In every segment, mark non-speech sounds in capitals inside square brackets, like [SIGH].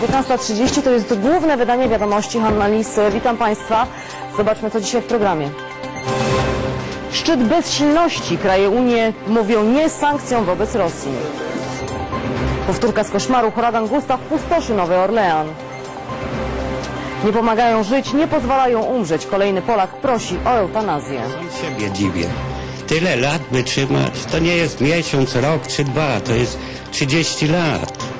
godzina 19.30. To jest główne wydanie wiadomości Hanna Lis. Witam Państwa. Zobaczmy, co dzisiaj w programie. Szczyt bezsilności. Kraje Unii mówią nie sankcjom wobec Rosji. Powtórka z koszmaru. Huragan Gustaw pustoszy Nowy Orlean. Nie pomagają żyć, nie pozwalają umrzeć. Kolejny Polak prosi o eutanazję. Siebie dziwię. Tyle lat wytrzymać, to nie jest miesiąc, rok czy dwa, to jest 30 lat.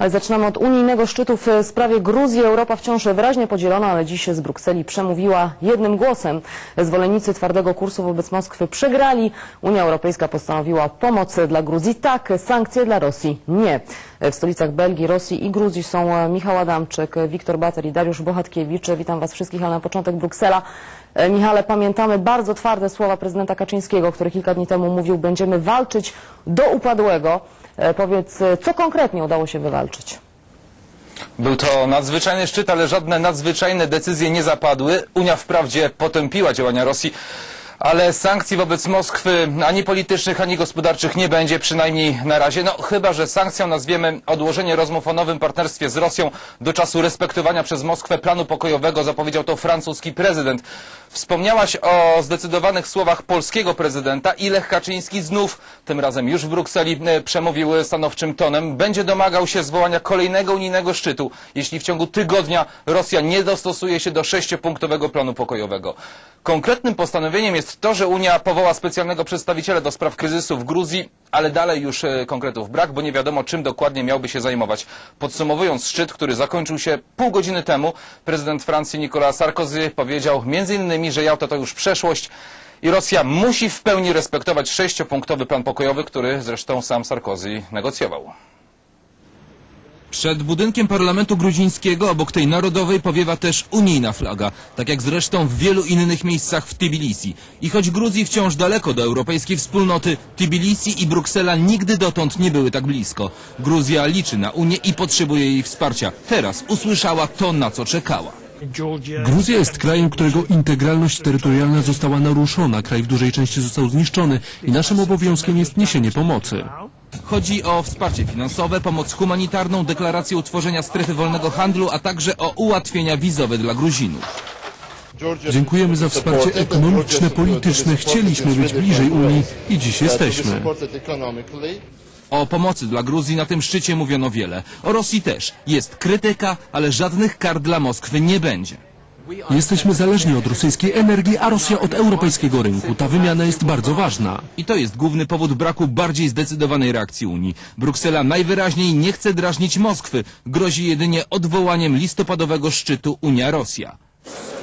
Ale zaczynamy od unijnego szczytu w sprawie Gruzji. Europa wciąż wyraźnie podzielona, ale dziś z Brukseli przemówiła jednym głosem. Zwolennicy twardego kursu wobec Moskwy przegrali. Unia Europejska postanowiła pomoc dla Gruzji tak, sankcje dla Rosji nie. W stolicach Belgii, Rosji i Gruzji są Michał Adamczyk, Wiktor Bater i Dariusz Bohatkiewicz. Witam Was wszystkich, ale na początek Bruksela. E, Michale, pamiętamy bardzo twarde słowa prezydenta Kaczyńskiego, który kilka dni temu mówił, będziemy walczyć do upadłego. E, Powiedz, e, co konkretnie udało się wywalczyć? Był to nadzwyczajny szczyt, ale żadne nadzwyczajne decyzje nie zapadły. Unia wprawdzie potępiła działania Rosji, ale sankcji wobec Moskwy ani politycznych, ani gospodarczych nie będzie, przynajmniej na razie. No chyba, że sankcją nazwiemy odłożenie rozmów o nowym partnerstwie z Rosją do czasu respektowania przez Moskwę planu pokojowego, zapowiedział to francuski prezydent. Wspomniałaś o zdecydowanych słowach polskiego prezydenta i Lech Kaczyński znów, tym razem już w Brukseli, e, przemówił stanowczym tonem. Będzie domagał się zwołania kolejnego unijnego szczytu, jeśli w ciągu tygodnia Rosja nie dostosuje się do sześciopunktowego planu pokojowego. Konkretnym postanowieniem jest to, że Unia powoła specjalnego przedstawiciela do spraw kryzysu w Gruzji, ale dalej już e, konkretów brak, bo nie wiadomo czym dokładnie miałby się zajmować. Podsumowując szczyt, który zakończył się pół godziny temu, prezydent Francji Nicolas Sarkozy powiedział innymi, że Jałta to już przeszłość i Rosja musi w pełni respektować sześciopunktowy plan pokojowy, który zresztą sam Sarkozy negocjował. Przed budynkiem parlamentu gruzińskiego obok tej narodowej powiewa też unijna flaga, tak jak zresztą w wielu innych miejscach w Tbilisi. I choć Gruzji wciąż daleko do europejskiej wspólnoty, Tbilisi i Bruksela nigdy dotąd nie były tak blisko. Gruzja liczy na Unię i potrzebuje jej wsparcia. Teraz usłyszała to, na co czekała. Gruzja jest krajem, którego integralność terytorialna została naruszona, kraj w dużej części został zniszczony i naszym obowiązkiem jest niesienie pomocy. Chodzi o wsparcie finansowe, pomoc humanitarną, deklarację utworzenia strefy wolnego handlu, a także o ułatwienia wizowe dla Gruzinów. Dziękujemy za wsparcie ekonomiczne, polityczne. Chcieliśmy być bliżej Unii i dziś jesteśmy. O pomocy dla Gruzji na tym szczycie mówiono wiele. O Rosji też. Jest krytyka, ale żadnych kar dla Moskwy nie będzie. Jesteśmy zależni od rosyjskiej energii, a Rosja od europejskiego rynku. Ta wymiana jest bardzo ważna. I to jest główny powód braku bardziej zdecydowanej reakcji Unii. Bruksela najwyraźniej nie chce drażnić Moskwy. Grozi jedynie odwołaniem listopadowego szczytu Unia-Rosja.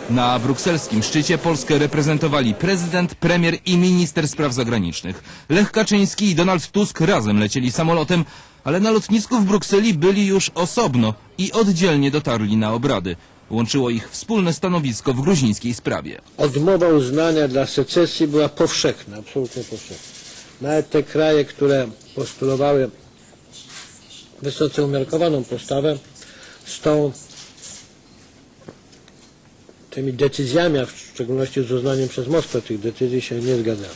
Na brukselskim szczycie Polskę reprezentowali prezydent, premier i minister spraw zagranicznych. Lech Kaczyński i Donald Tusk razem lecieli samolotem, ale na lotnisku w Brukseli byli już osobno i oddzielnie dotarli na obrady. Łączyło ich wspólne stanowisko w gruzińskiej sprawie. odmowa uznania dla secesji była powszechna, absolutnie powszechna. Nawet te kraje, które postulowały wysoce umiarkowaną postawę, z tą tymi decyzjami, a w szczególności z uznaniem przez Moskwę tych decyzji się nie zgadzały.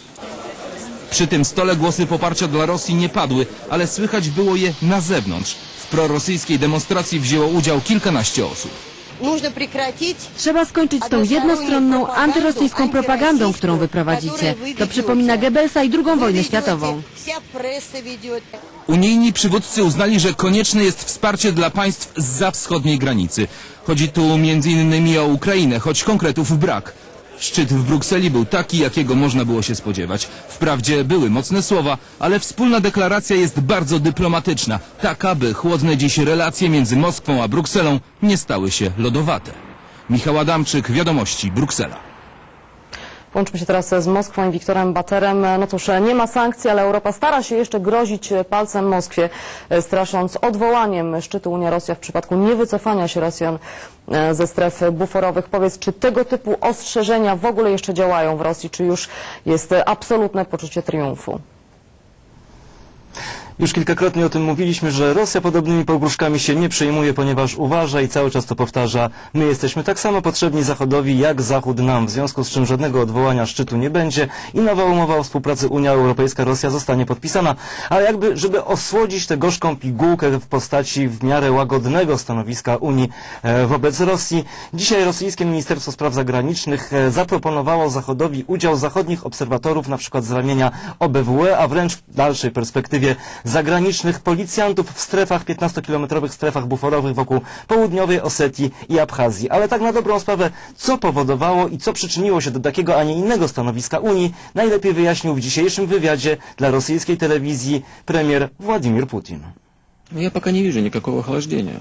Przy tym stole głosy poparcia dla Rosji nie padły, ale słychać było je na zewnątrz. W prorosyjskiej demonstracji wzięło udział kilkanaście osób. Trzeba skończyć z tą jednostronną, antyrosyjską propagandą, którą wyprowadzicie. To przypomina Goebbelsa i II wojnę światową. Unijni przywódcy uznali, że konieczne jest wsparcie dla państw zza wschodniej granicy. Chodzi tu m.in. o Ukrainę, choć konkretów brak. Szczyt w Brukseli był taki, jakiego można było się spodziewać. Wprawdzie były mocne słowa, ale wspólna deklaracja jest bardzo dyplomatyczna, tak aby chłodne dziś relacje między Moskwą a Brukselą nie stały się lodowate. Michał Adamczyk, Wiadomości, Bruksela. Połączmy się teraz z Moskwą i Wiktorem Baterem. No cóż, nie ma sankcji, ale Europa stara się jeszcze grozić palcem Moskwie, strasząc odwołaniem szczytu Unia-Rosja w przypadku niewycofania się Rosjan e, ze stref buforowych. Powiedz, czy tego typu ostrzeżenia w ogóle jeszcze działają w Rosji, czy już jest absolutne poczucie triumfu? Już kilkakrotnie o tym mówiliśmy, że Rosja podobnymi pogróżkami się nie przejmuje, ponieważ uważa i cały czas to powtarza, my jesteśmy tak samo potrzebni Zachodowi, jak Zachód nam, w związku z czym żadnego odwołania szczytu nie będzie i nowa umowa o współpracy Unia Europejska-Rosja zostanie podpisana. Ale jakby, żeby osłodzić tę gorzką pigułkę w postaci w miarę łagodnego stanowiska Unii e, wobec Rosji, dzisiaj rosyjskie Ministerstwo Spraw Zagranicznych e, zaproponowało Zachodowi udział zachodnich obserwatorów, na przykład z ramienia OBWE, a wręcz w dalszej perspektywie zagranicznych policjantów w strefach, 15-kilometrowych strefach buforowych wokół południowej Osetii i Abchazji. Ale tak na dobrą sprawę, co powodowało i co przyczyniło się do takiego, a nie innego stanowiska Unii, najlepiej wyjaśnił w dzisiejszym wywiadzie dla rosyjskiej telewizji premier Władimir Putin. Я пока не вижу никакого охлаждения.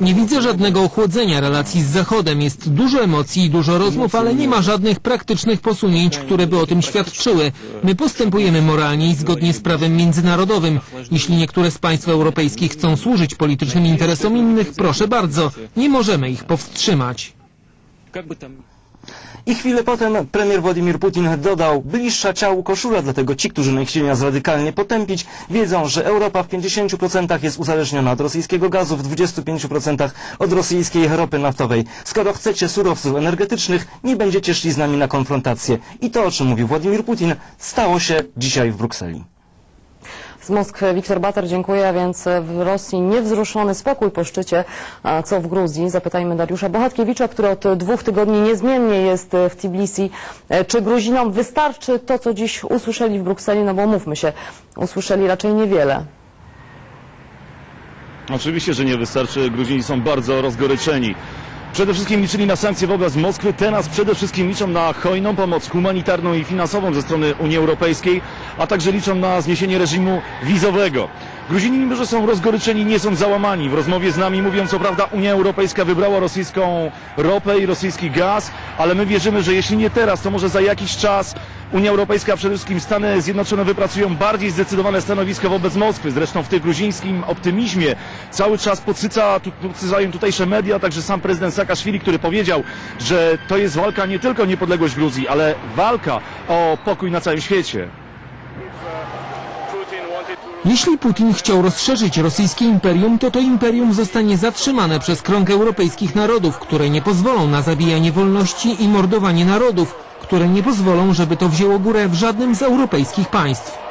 Nie widzę żadnego ochłodzenia relacji z Zachodem. Jest dużo emocji i dużo rozmów, ale nie ma żadnych praktycznych posunięć, które by o tym świadczyły. My postępujemy moralnie i zgodnie z prawem międzynarodowym. Jeśli niektóre z państw europejskich chcą służyć politycznym interesom innych, proszę bardzo, nie możemy ich powstrzymać. I chwilę potem premier Władimir Putin dodał, bliższa ciału koszula, dlatego ci, którzy chcieli nas radykalnie potępić, wiedzą, że Europa w 50% jest uzależniona od rosyjskiego gazu, w 25% od rosyjskiej ropy naftowej. Skoro chcecie surowców energetycznych, nie będziecie szli z nami na konfrontację. I to, o czym mówił Władimir Putin, stało się dzisiaj w Brukseli. Z Moskwy Wiktor Bater, dziękuję. Więc w Rosji niewzruszony spokój po szczycie, co w Gruzji? Zapytajmy Dariusza Bohatkiewicza, który od dwóch tygodni niezmiennie jest w Tbilisi. E, Czy Gruzinom wystarczy to, co dziś usłyszeli w Brukseli? No bo mówmy się, usłyszeli raczej niewiele. Oczywiście, że nie wystarczy. Gruzini są bardzo rozgoryczeni. Przede wszystkim liczyli na sankcje wobec Moskwy, teraz przede wszystkim liczą na hojną pomoc humanitarną i finansową ze strony Unii Europejskiej, a także liczą na zniesienie reżimu wizowego. Gruzini, mimo że są rozgoryczeni, nie są załamani. W rozmowie z nami mówią, co prawda Unia Europejska wybrała rosyjską ropę i rosyjski gaz, ale my wierzymy, że jeśli nie teraz, to może za jakiś czas Unia Europejska, a przede wszystkim Stany Zjednoczone wypracują bardziej zdecydowane stanowisko wobec Moskwy. Zresztą w tym gruzińskim optymizmie cały czas podsyca, podsycają tutejsze media, także sam prezydent Saakaszwili, który powiedział, że to jest walka nie tylko o niepodległość Gruzji, ale walka o pokój na całym świecie. Jeśli Putin chciał rozszerzyć rosyjskie imperium, to to imperium zostanie zatrzymane przez krąg europejskich narodów, które nie pozwolą na zabijanie wolności i mordowanie narodów, które nie pozwolą, żeby to wzięło górę w żadnym z europejskich państw.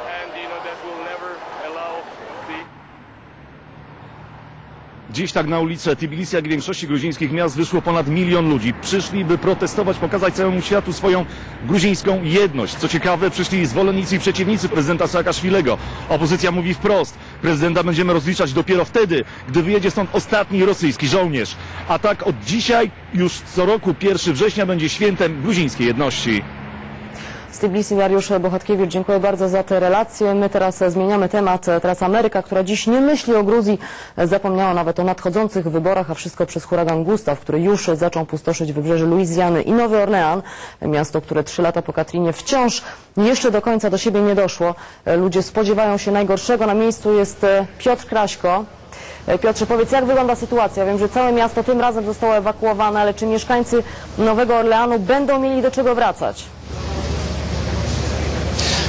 Dziś tak na ulicę Tbilisi, jak i większości gruzińskich miast wyszło ponad milion ludzi. Przyszli, by protestować, pokazać całemu światu swoją gruzińską jedność. Co ciekawe, przyszli zwolennicy i przeciwnicy prezydenta Saakaszwilego. Opozycja mówi wprost, prezydenta będziemy rozliczać dopiero wtedy, gdy wyjedzie stąd ostatni rosyjski żołnierz. A tak od dzisiaj, już co roku, 1 września będzie świętem gruzińskiej jedności. Z Dariusz Bohatkiewicz, dziękuję bardzo za te relacje. My teraz zmieniamy temat. Teraz Ameryka, która dziś nie myśli o Gruzji, zapomniała nawet o nadchodzących wyborach, a wszystko przez huragan Gustaw, który już zaczął pustoszyć wybrzeże Luizjany i Nowy Orlean, miasto, które trzy lata po Katrinie wciąż jeszcze do końca do siebie nie doszło. Ludzie spodziewają się najgorszego. Na miejscu jest e, Piotr Kraśko. E, Piotrze, powiedz, jak wygląda sytuacja? Wiem, że całe miasto tym razem zostało ewakuowane, ale czy mieszkańcy Nowego Orleanu będą mieli do czego wracać?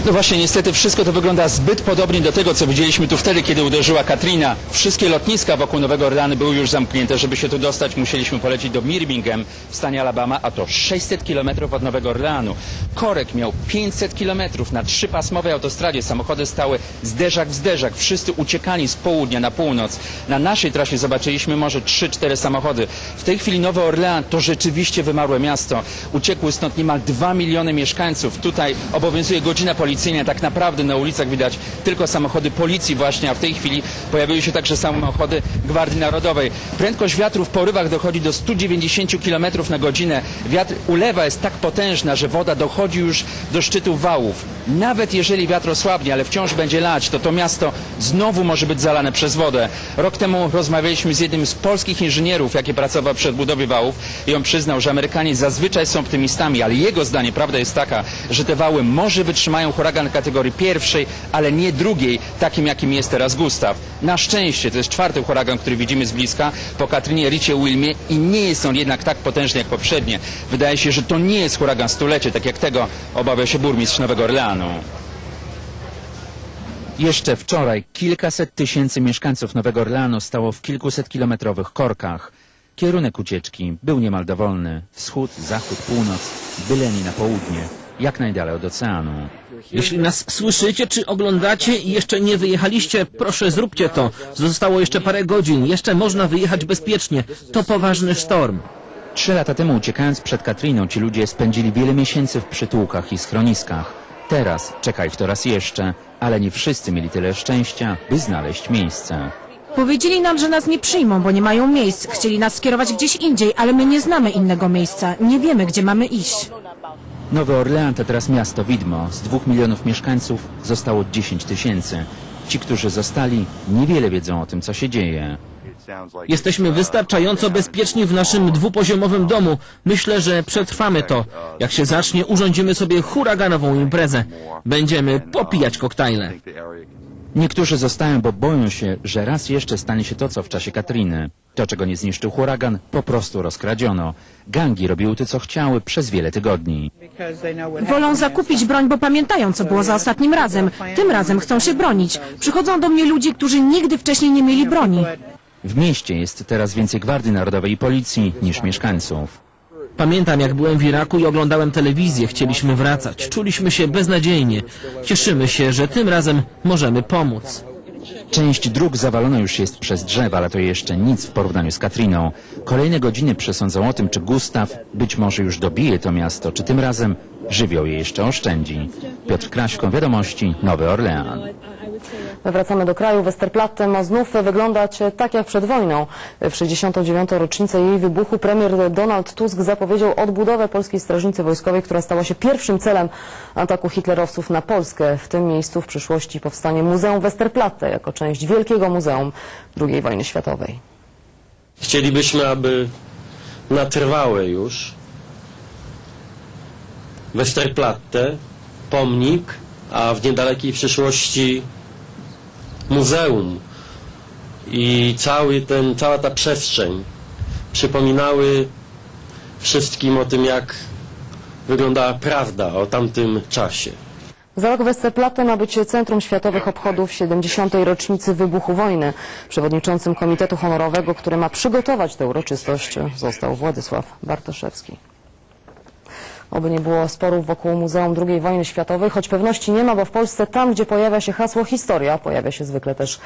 No właśnie, niestety wszystko to wygląda zbyt podobnie do tego, co widzieliśmy tu wtedy, kiedy uderzyła Katrina. Wszystkie lotniska wokół Nowego Orleanu były już zamknięte. Żeby się tu dostać, musieliśmy polecieć do Birmingham w stanie Alabama, a to 600 kilometrów od Nowego Orleanu. Korek miał 500 kilometrów na trzypasmowej autostradzie. Samochody stały zderzak w zderzak. Wszyscy uciekali z południa na północ. Na naszej trasie zobaczyliśmy może 3-4 samochody. W tej chwili Nowy Orlean to rzeczywiście wymarłe miasto. Uciekły stąd niemal 2 miliony mieszkańców. Tutaj obowiązuje godzina policyjna. Tak naprawdę na ulicach widać tylko samochody policji właśnie, a w tej chwili pojawiły się także samochody Gwardii Narodowej. Prędkość wiatru w porywach dochodzi do 190 km na godzinę. Wiatr ulewa jest tak potężna, że woda dochodzi już do szczytów wałów. Nawet jeżeli wiatr osłabnie, ale wciąż będzie lać, to to miasto znowu może być zalane przez wodę. Rok temu rozmawialiśmy z jednym z polskich inżynierów, jaki pracował przy odbudowie wałów i on przyznał, że Amerykanie zazwyczaj są optymistami, ale jego zdanie, prawda jest taka, że te wały może wytrzymają huragan kategorii pierwszej, ale nie drugiej, takim jakim jest teraz Gustaw. Na szczęście to jest czwarty huragan, który widzimy z bliska po Katrinie, Ricie, Wilmie i nie jest on jednak tak potężny jak poprzednie. Wydaje się, że to nie jest huragan stulecie, tak jak tego obawia się burmistrz Nowego Orleanu. Jeszcze wczoraj kilkaset tysięcy mieszkańców Nowego Orleanu stało w kilkuset kilometrowych korkach. Kierunek ucieczki był niemal dowolny. Wschód, zachód, północ, byle nie na południe. Jak najdalej od oceanu. Jeśli nas słyszycie czy oglądacie i jeszcze nie wyjechaliście, proszę zróbcie to. Zostało jeszcze parę godzin, jeszcze można wyjechać bezpiecznie. To poważny sztorm. Trzy lata temu uciekając przed Katriną ci ludzie spędzili wiele miesięcy w przytułkach i schroniskach. Teraz czeka ich to raz jeszcze, ale nie wszyscy mieli tyle szczęścia, by znaleźć miejsce. Powiedzieli nam, że nas nie przyjmą, bo nie mają miejsc. Chcieli nas skierować gdzieś indziej, ale my nie znamy innego miejsca. Nie wiemy, gdzie mamy iść. Nowy Orlean to teraz miasto widmo. Z dwóch milionów mieszkańców zostało 10 tysięcy. Ci, którzy zostali, niewiele wiedzą o tym, co się dzieje. Jesteśmy wystarczająco bezpieczni w naszym dwupoziomowym domu. Myślę, że przetrwamy to. Jak się zacznie, urządzimy sobie huraganową imprezę. Będziemy popijać koktajle. Niektórzy zostają, bo boją się, że raz jeszcze stanie się to, co w czasie Katriny. To, czego nie zniszczył huragan, po prostu rozkradziono. Gangi robiły to, co chciały przez wiele tygodni. Wolą zakupić broń, bo pamiętają, co było za ostatnim razem. Tym razem chcą się bronić. Przychodzą do mnie ludzie, którzy nigdy wcześniej nie mieli broni. W mieście jest teraz więcej Gwardii Narodowej i Policji niż mieszkańców. Pamiętam, jak byłem w Iraku i oglądałem telewizję. Chcieliśmy wracać. Czuliśmy się beznadziejnie. Cieszymy się, że tym razem możemy pomóc. Część dróg zawalona już jest przez drzewa, ale to jeszcze nic w porównaniu z Katriną. Kolejne godziny przesądzą o tym, czy Gustaw być może już dobije to miasto, czy tym razem żywioł je jeszcze oszczędzi. Piotr Kraśko, Wiadomości, Nowy Orlean. Wracamy do kraju. Westerplatte ma znów wyglądać tak jak przed wojną. W 69. rocznicę jej wybuchu premier Donald Tusk zapowiedział odbudowę polskiej strażnicy wojskowej, która stała się pierwszym celem ataku hitlerowców na Polskę. W tym miejscu w przyszłości powstanie Muzeum Westerplatte jako część Wielkiego Muzeum II wojny światowej. Chcielibyśmy, aby na trwałe już Westerplatte, pomnik, a w niedalekiej przyszłości muzeum i cały ten, cała ta przestrzeń przypominały wszystkim o tym, jak wyglądała prawda o tamtym czasie. Za rok Westerplatte ma być centrum światowych obchodów 70. rocznicy wybuchu wojny. Przewodniczącym Komitetu Honorowego, który ma przygotować tę uroczystość, został Władysław Bartoszewski. Oby nie było sporów wokół Muzeum II wojny światowej, choć pewności nie ma, bo w Polsce tam, gdzie pojawia się hasło historia, pojawia się zwykle też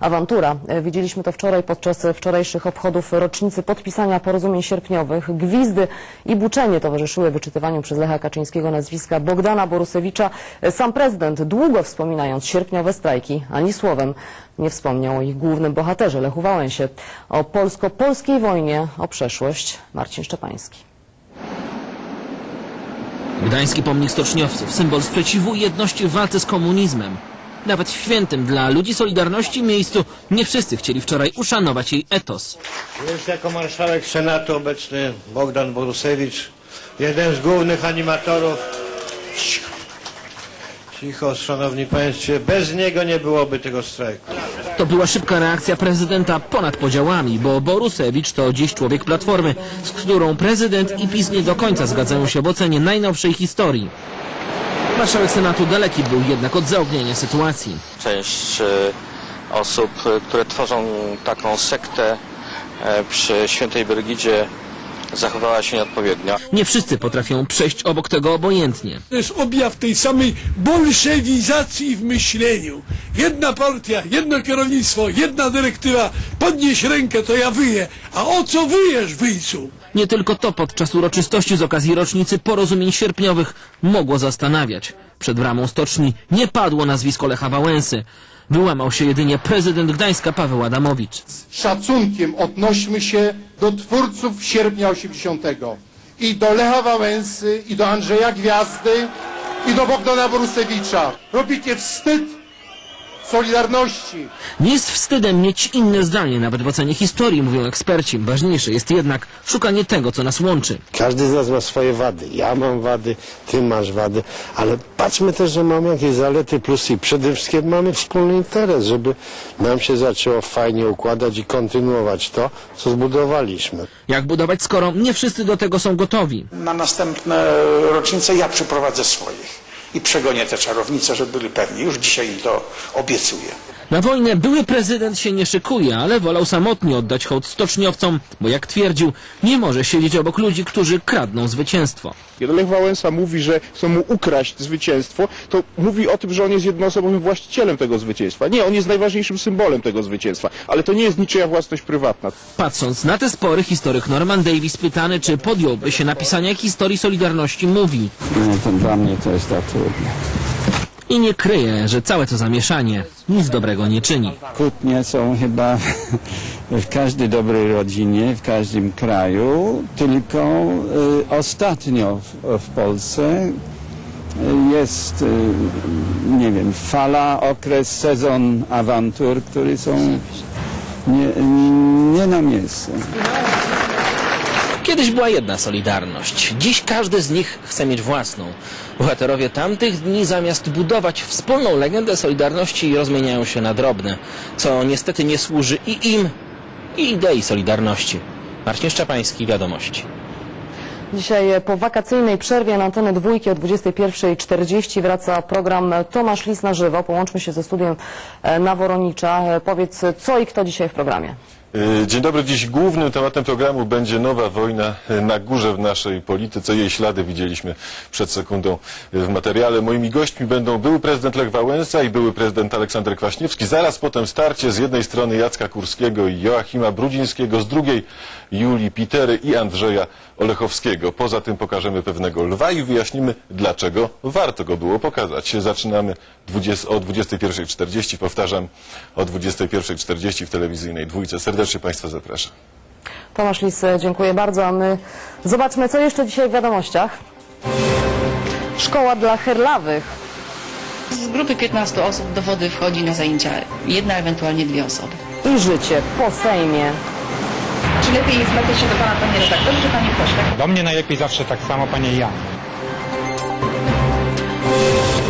awantura. E, Widzieliśmy to wczoraj podczas wczorajszych obchodów rocznicy podpisania porozumień sierpniowych. Gwizdy i buczenie towarzyszyły wyczytywaniu przez Lecha Kaczyńskiego nazwiska Bogdana Borusewicza. E, Sam prezydent, długo wspominając sierpniowe strajki, ani słowem nie wspomniał o ich głównym bohaterze, Lechu Wałęsie. O polsko-polskiej wojnie, o przeszłość Marcin Szczepański. Gdański pomnik stoczniowców, symbol sprzeciwu i jedności w walce z komunizmem. Nawet w świętym dla ludzi Solidarności miejscu nie wszyscy chcieli wczoraj uszanować jej etos. Jest jako marszałek Senatu obecny Bogdan Borusewicz, jeden z głównych animatorów. Cicho, szanowni państwo, bez niego nie byłoby tego strajku. To była szybka reakcja prezydenta ponad podziałami, bo Borusewicz to dziś człowiek Platformy, z którą prezydent i PiS nie do końca zgadzają się w ocenie najnowszej historii. Marszałek Senatu daleki był jednak od zaognienia sytuacji. część e, osób, e, które tworzą taką sektę e, przy świętej Brygidzie zachowała się nieodpowiednio. Nie wszyscy potrafią przejść obok tego obojętnie. To jest objaw tej samej bolszewizacji w myśleniu. Jedna partia, jedno kierownictwo, jedna dyrektywa, podnieś rękę, to ja wyję. A o co wyjesz, wyjcu? Nie tylko to podczas uroczystości z okazji rocznicy porozumień sierpniowych mogło zastanawiać. Przed bramą stoczni nie padło nazwisko Lecha Wałęsy. Wyłamał się jedynie prezydent Gdańska Paweł Adamowicz. szacunkiem odnośmy się do twórców sierpnia 80. I do Lecha Wałęsy, i do Andrzeja Gwiazdy, i do Bogdana Borusewicza. Robicie wstyd Solidarności. Nie jest wstydem mieć inne zdanie, nawet w ocenie historii, mówią eksperci. Ważniejsze jest jednak szukanie tego, co nas łączy. Każdy z nas ma swoje wady. Ja mam wady, ty masz wady, ale patrzmy też, że mamy jakieś zalety, plusy i przede wszystkim mamy wspólny interes, żeby nam się zaczęło fajnie układać i kontynuować to, co zbudowaliśmy. Jak budować, skoro nie wszyscy do tego są gotowi? Na następne rocznice ja przyprowadzę swoich. I przegonię te czarownice, żeby byli pewni. Już dzisiaj im to obiecuję. Na wojnę były prezydent się nie szykuje, ale wolał samotnie oddać hołd stoczniowcom, bo jak twierdził, nie może siedzieć obok ludzi, którzy kradną zwycięstwo. Kiedy Lech Wałęsa mówi, że chcą mu ukraść zwycięstwo, to mówi o tym, że on jest jednoosobowym właścicielem tego zwycięstwa. Nie, on jest najważniejszym symbolem tego zwycięstwa, ale to nie jest niczyja własność prywatna. Patrząc na te spory, historyk Norman Davis pytany, czy podjąłby się napisania historii Solidarności, mówi Nie, to dla mnie to jest tak trudne. I nie kryje, że całe to zamieszanie nic dobrego nie czyni. Kłótnie są chyba w każdej dobrej rodzinie, w każdym kraju, tylko y, ostatnio w, w Polsce y, jest, y, nie wiem, fala, okres, sezon awantur, które są nie, nie na miejscu. Kiedyś była jedna Solidarność. Dziś każdy z nich chce mieć własną. Bohaterowie tamtych dni zamiast budować wspólną legendę Solidarności rozmieniają się na drobne, co niestety nie służy i im, i idei Solidarności. Marcin Szczepański, Wiadomości. Dzisiaj po wakacyjnej przerwie na anteny dwójki o 21.40 wraca program Tomasz Lis na żywo. Połączmy się ze studiem e, na Woronicza. E, Powiedz, co i kto dzisiaj w programie. Y, Dzień dobry. Dziś głównym tematem programu będzie nowa wojna y, na górze w naszej polityce. Jej ślady widzieliśmy przed sekundą y, w materiale. Moimi gośćmi będą były prezydent Lech Wałęsa i były prezydent Aleksander Kwaśniewski. Zaraz potem starcie z jednej strony Jacka Kurskiego i Joachima Brudzińskiego, z drugiej Julii Pitery i Andrzeja Olechowskiego. Poza tym pokażemy pewnego lwa i wyjaśnimy, dlaczego warto go było pokazać. Zaczynamy 20, o 21.40, powtarzam, o 21.40 w telewizyjnej dwójce. Serdecznie Państwa zapraszam. Tomasz Lis, dziękuję bardzo. A my zobaczmy, co jeszcze dzisiaj w wiadomościach. Szkoła dla herlawych. Z grupy 15 osób do wody wchodzi na zajęcia jedna, ewentualnie dwie osoby. I życie po Sejmie. Czy lepiej zwracać się do pana, panie redaktorze, czy panie pośle? Do mnie najlepiej zawsze tak samo, panie Jan.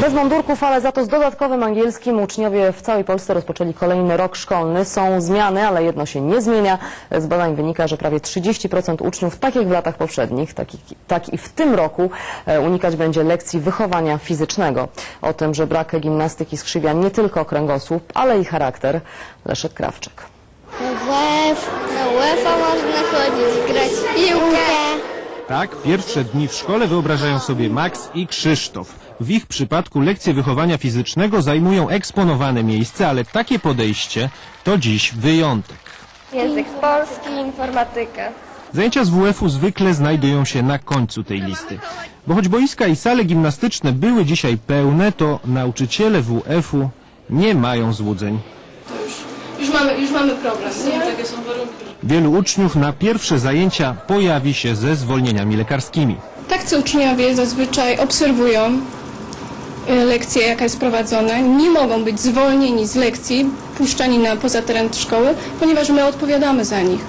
Bez mundurków, ale za to z dodatkowym angielskim uczniowie w całej Polsce rozpoczęli kolejny rok szkolny. Są zmiany, ale jedno się nie zmienia. Z badań wynika, że prawie 30% uczniów, tak jak w latach poprzednich, tak i, tak i w tym roku, e, unikać będzie lekcji wychowania fizycznego. O tym, że brak gimnastyki skrzywia nie tylko kręgosłup, ale i charakter. Leszek Krawczyk. Na UEFA można chodzić, grać w piłkę. Tak, pierwsze dni w szkole wyobrażają sobie Max i Krzysztof. W ich przypadku lekcje wychowania fizycznego zajmują eksponowane miejsce, ale takie podejście to dziś wyjątek. Język polski, informatyka. Zajęcia z WF-u zwykle znajdują się na końcu tej listy. Bo choć boiska i sale gimnastyczne były dzisiaj pełne, to nauczyciele WF-u nie mają złudzeń. Już mamy, już mamy problem. Nie? Takie są warunki. Wielu uczniów na pierwsze zajęcia pojawi się ze zwolnieniami lekarskimi. Takcy uczniowie zazwyczaj obserwują y, lekcję, jaka jest prowadzona. Nie mogą być zwolnieni z lekcji, puszczani na poza teren szkoły, ponieważ my odpowiadamy za nich.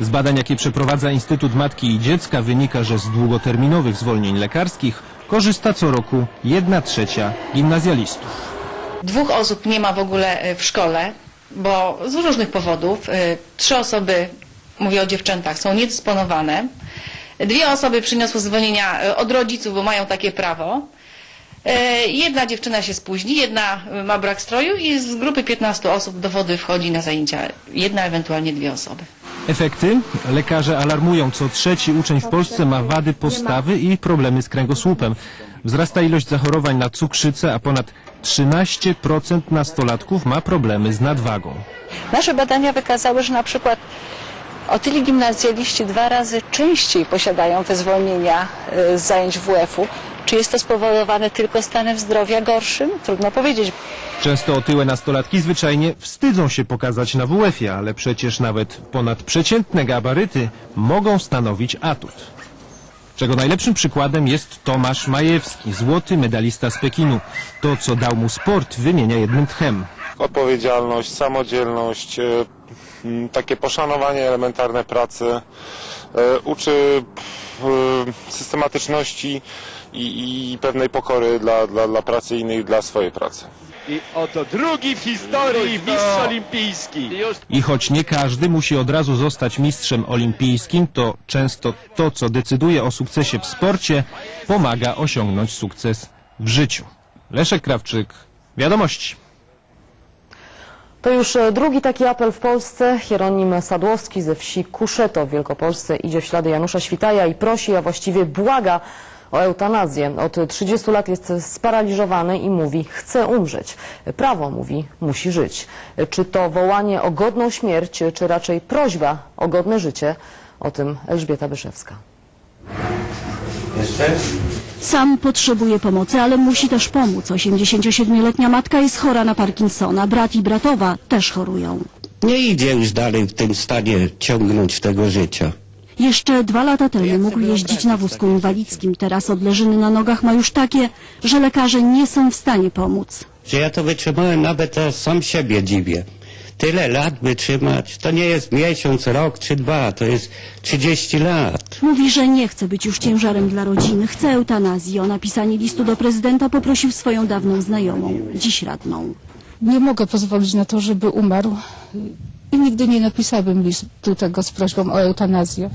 Z badań, jakie przeprowadza Instytut Matki i Dziecka, wynika, że z długoterminowych zwolnień lekarskich korzysta co roku jedna trzecia gimnazjalistów. Dwóch osób nie ma w ogóle e, w szkole, bo z różnych powodów. E, Trzy osoby, mówię o dziewczętach, są niedysponowane. Dwie osoby przyniosły zwolnienia e, od rodziców, bo mają takie prawo. E, Jedna dziewczyna się spóźni, jedna ma brak stroju i z grupy 15 osób do wody wchodzi na zajęcia jedna, ewentualnie dwie osoby. Efekty? Lekarze alarmują, co trzeci uczeń w Polsce ma wady postawy i problemy z kręgosłupem. Wzrasta ilość zachorowań na cukrzycę, a ponad 13% nastolatków ma problemy z nadwagą. Nasze badania wykazały, że na przykład otyli gimnazjaliści dwa razy częściej posiadają te zwolnienia y, z zajęć WF-u. Czy jest to spowodowane tylko stanem zdrowia gorszym? Trudno powiedzieć. Często otyłe nastolatki zwyczajnie wstydzą się pokazać na WF-ie, ale przecież nawet ponadprzeciętne gabaryty mogą stanowić atut. Czego najlepszym przykładem jest Tomasz Majewski, złoty medalista z Pekinu. To, co dał mu sport, wymienia jednym tchem. odpowiedzialność, samodzielność, e, takie poszanowanie elementarne pracy, e, uczy e, systematyczności i, i pewnej pokory dla, dla, dla pracy innych, dla swojej pracy. I oto drugi w historii mistrz olimpijski. I choć nie każdy musi od razu zostać mistrzem olimpijskim, to często to, co decyduje o sukcesie w sporcie, pomaga osiągnąć sukces w życiu. Leszek Krawczyk, Wiadomości. To już e, drugi taki apel w Polsce. Hieronim Sadłowski ze wsi Kuszeto w Wielkopolsce idzie w ślady Janusza Świtaja i prosi, a właściwie błaga o eutanazję. Od 30 lat jest sparaliżowany i mówi, chce umrzeć. Prawo mówi, musi żyć. Czy to wołanie o godną śmierć, czy raczej prośba o godne życie? O tym Elżbieta Byszewska. Sam potrzebuje pomocy, ale musi też pomóc. 87-letnia matka jest chora na Parkinsona. Brat i bratowa też chorują. Nie idzie już dalej w tym stanie ciągnąć tego życia. Jeszcze dwa lata temu mógł jeździć na wózku inwalidzkim. Teraz odleżyny na nogach ma już takie, że lekarze nie są w stanie pomóc. Że ja to wytrzymałem, nawet to sam siebie dziwię. Tyle lat wytrzymać, to nie jest miesiąc, rok czy dwa, to jest 30 lat. Mówi, że nie chce być już ciężarem dla rodziny, chce eutanazji. O napisanie listu do prezydenta poprosił swoją dawną znajomą, dziś radną. Nie mogę pozwolić na to, żeby umarł i nigdy nie napisałbym listu tego z prośbą o eutanazję.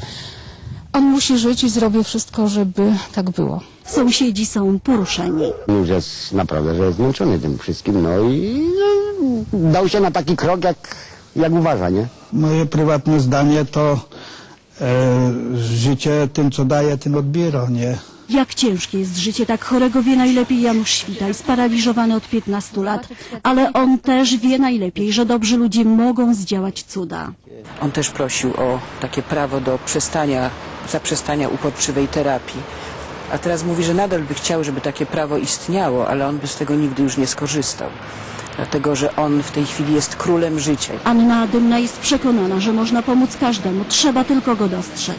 On musi żyć i zrobię wszystko, żeby tak było. Sąsiedzi są poruszeni. Już jest naprawdę, że jest zmęczony tym wszystkim, no i no, dał się na taki krok, jak, jak uważa, nie? Moje prywatne zdanie to e, życie tym, co daje, tym odbiera, nie? Jak ciężkie jest życie tak chorego wie najlepiej Janusz Świtaj, sparaliżowany od 15 lat, ale on też wie najlepiej, że dobrzy ludzie mogą zdziałać cuda. On też prosił o takie prawo do przestania, zaprzestania uporczywej terapii. A teraz mówi, że nadal by chciał, żeby takie prawo istniało, ale on by z tego nigdy już nie skorzystał. Dlatego, że on w tej chwili jest królem życia. Anna Dymna jest przekonana, że można pomóc każdemu, trzeba tylko go dostrzec.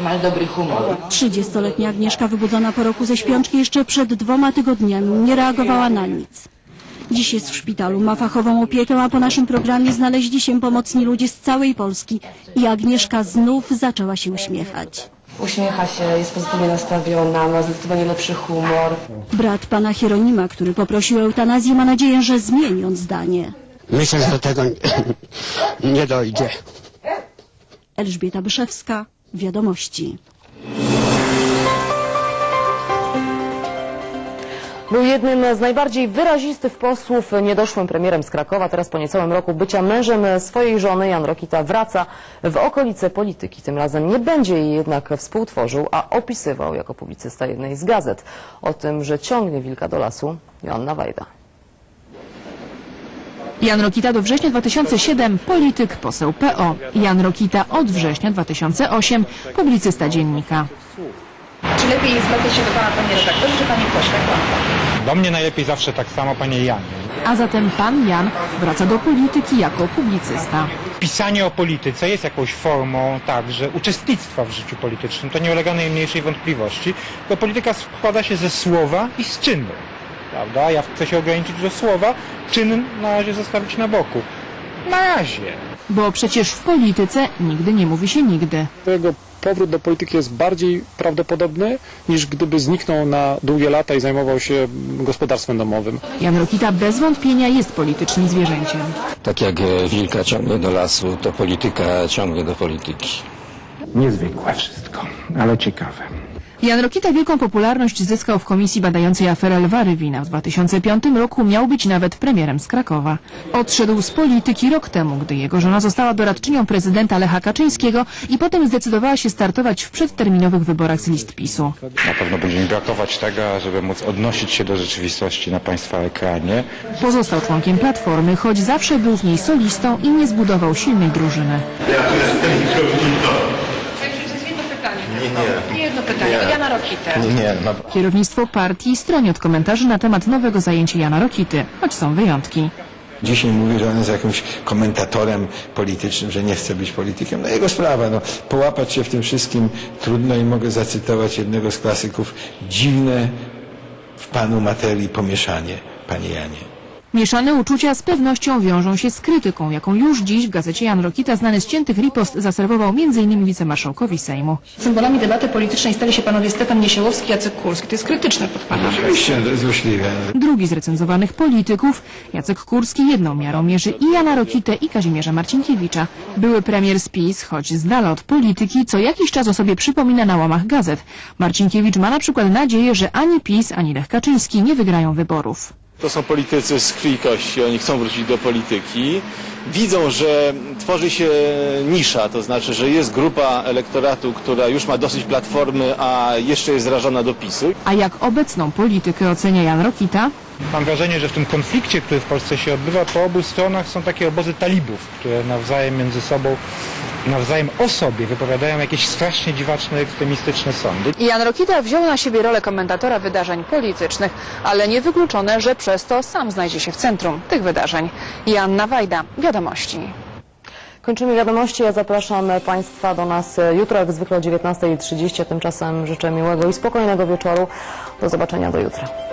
Masz dobry humor. 30-letnia Agnieszka wybudzona po roku ze śpiączki jeszcze przed dwoma tygodniami nie reagowała na nic. Dziś jest w szpitalu, ma fachową opiekę, a po naszym programie znaleźli się pomocni ludzie z całej Polski i Agnieszka znów zaczęła się uśmiechać. Uśmiecha się, jest pozytywnie nastawiona, ma zdecydowanie lepszy humor. Brat pana Hieronima, który poprosił eutanazję, ma nadzieję, że zmieni on zdanie. Myślę, że do tego [COUGHS] nie dojdzie. Elżbieta Byszewska, Wiadomości. Był jednym z najbardziej wyrazistych posłów, niedoszłym premierem z Krakowa. Teraz po niecałym roku bycia mężem swojej żony Jan Rokita wraca w okolice polityki. Tym razem nie będzie jej jednak współtworzył, a opisywał jako publicysta jednej z gazet. O tym, że ciągnie wilka do lasu, Joanna Wajda. Jan Rokita do września 2007, polityk, poseł PO. Jan Rokita od września 2008, publicysta dziennika. Czy lepiej zwracać się do pana, panie redaktorze, czy panie pośle? Do mnie najlepiej zawsze tak samo, panie Janie. A zatem pan Jan wraca do polityki jako publicysta. Pisanie o polityce jest jakąś formą także uczestnictwa w życiu politycznym. To nie ulega najmniejszej wątpliwości, bo polityka składa się ze słowa i z czynu. Prawda? Ja chcę się ograniczyć do słowa, czyn na razie zostawić na boku. Na razie. Bo przecież w polityce nigdy nie mówi się nigdy. Jego powrót do polityki jest bardziej prawdopodobny, niż gdyby zniknął na długie lata i zajmował się gospodarstwem domowym. Jan Rokita bez wątpienia jest politycznym zwierzęciem. Tak jak e, wilka ciągnie do lasu, to polityka ciągnie do polityki. Niezwykłe wszystko, ale ciekawe. Jan Rokita wielką popularność zyskał w komisji badającej aferę Lwary Wina. W 2005 roku miał być nawet premierem z Krakowa. Odszedł z polityki rok temu, gdy jego żona została doradczynią prezydenta Lecha Kaczyńskiego i potem zdecydowała się startować w przedterminowych wyborach z list PiSu. Na pewno będzie mi brakować tego, żeby móc odnosić się do rzeczywistości na Państwa ekranie. Pozostał członkiem Platformy, choć zawsze był w niej solistą i nie zbudował silnej drużyny. Ja jestem inkognito. Nie, nie. Nie jedno pytanie. O Jana Rokitę. Nie, nie. No. Kierownictwo partii stroni od komentarzy na temat nowego zajęcia Jana Rokity, choć są wyjątki. Dzisiaj mówi, że on jest jakimś komentatorem politycznym, że nie chce być politykiem. No jego sprawa. No, połapać się w tym wszystkim trudno i mogę zacytować jednego z klasyków. Dziwne w Panu materii pomieszanie, Panie Janie. Mieszane uczucia z pewnością wiążą się z krytyką, jaką już dziś w gazecie Jan Rokita znany z ciętych ripost zaserwował m.in. wicemarszałkowi Sejmu. Symbolami debaty politycznej stali się panowie Stefan Niesiełowski i Jacek Kurski. To jest krytyczne pod pana. Oczywiście, to jest złośliwe. Drugi z recenzowanych polityków, Jacek Kurski, jedną miarą mierzy i Jana Rokitę i Kazimierza Marcinkiewicza. Były premier z PiS, choć z dala od polityki, co jakiś czas o sobie przypomina na łamach gazet. Marcinkiewicz ma na przykład nadzieję, że ani PiS, ani Lech Kaczyński nie wygrają wyborów. To są politycy z krwi i kości, oni chcą wrócić do polityki. Widzą, że tworzy się nisza, to znaczy, że jest grupa elektoratu, która już ma dosyć platformy, a jeszcze jest zrażona do PiSu. A jak obecną politykę ocenia Jan Rokita? Mam wrażenie, że w tym konflikcie, który w Polsce się odbywa, po obu stronach są takie obozy talibów, które nawzajem między sobą, nawzajem o sobie wypowiadają jakieś strasznie dziwaczne, ekstremistyczne sądy. Jan Rokita wziął na siebie rolę komentatora wydarzeń politycznych, ale niewykluczone, że przez to sam znajdzie się w centrum tych wydarzeń. Joanna Wajda, Wiadomości. Kończymy wiadomości. Ja zapraszam Państwa do nas jutro, jak zwykle o 19.30. Tymczasem życzę miłego i spokojnego wieczoru. Do zobaczenia do jutra.